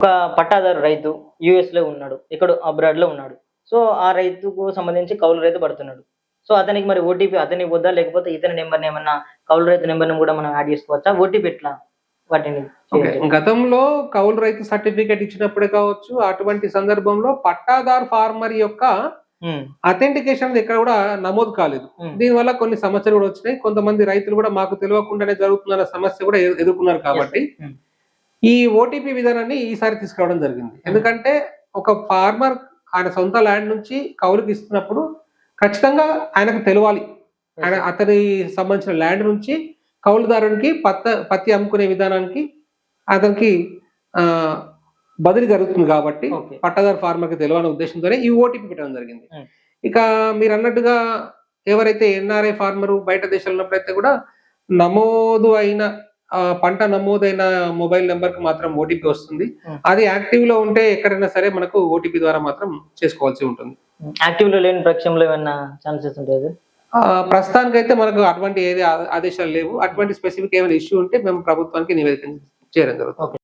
ఒక పట్టాదారు రైతు యుఎస్లో ఉన్నాడు ఇక్కడ అబ్రాడ్లో ఉన్నాడు. సో ఆ రైతుకు సంబంధించి కౌలు రైతు పడుతున్నాడు. సో అతనికి మరి ఓటీపీ అతనికి వద్దా లేకపోతే ఇతని నెంబర్ ఏమన్నా కౌలు రైతు నెంబర్ కూడా మనం యాడ్ చేసుకోవచ్చా? ఓటీపీ ఎట్లా వాటిని? గతంలో కౌలు రైతు సర్టిఫికేట్ ఇచ్చినప్పుడే కావచ్చు అటువంటి సందర్భంలో పట్టాదారు ఫార్మర్ యొక్క అథెంటికేషన్ ఇక్కడ కూడా నమోదు కాలేదు. దీనివల్ల కొన్ని సమస్యలు కూడా వచ్చినాయి. కొంతమంది రైతులు కూడా మాకు తెలియకుండానే జరుగుతుందన్న సమస్య కూడా ఎదు- ఎదుర్కొన్నారు కాబట్టి ఈ ఓటీపీ విధానాన్ని ఈసారి తీసుకురావడం జరిగింది ఎందుకంటే ఒక ఫార్మర్ ఆయన సొంత ల్యాండ్ నుంచి కౌలుకి ఇస్తున్నప్పుడు ఖచ్చితంగా ఆయనకు తెలవాలి ఆయన అతని సంబంధించిన ల్యాండ్ నుంచి కౌలుదారునికి పత్త పత్తి అమ్ముకునే విధానానికి అతనికి బదిలీ జరుగుతుంది కాబట్టి. పట్టదారు ఫార్మర్కి తెలియాలనే ఉద్దేశంతోనే ఈ ఓటీపీ పెట్టడం జరిగింది. ఇక మీరు అన్నట్టుగా ఎవరైతే ఎన్ఆర్ఐ ఫార్మర్ బయట దేశాల్లో ఉన్నప్పుడైతే కూడా నమోదు అయిన పంట నమోదైన మొబైల్ నెంబర్కి మాత్రం ఓటీపీ వస్తుంది. అది యాక్టివ్లో ఉంటే ఎక్కడైనా సరే మనకు ఓటీపీ ద్వారా మాత్రం చేసుకోవాల్సి ఉంటుంది. యాక్టివ్లో లేని పక్షంలో ఏమన్నా ఛాన్సెస్ ఉంటాయి ఆ, ప్రస్తుతానికైతే మనకు అటువంటి ఏది ఆదేశాలు లేవు. అటువంటి స్పెసిఫిక్ ఏమైనా ఇష్యూ ఉంటే మేము ప్రభుత్వానికి నివేదిక చేయడం జరుగుతుంది.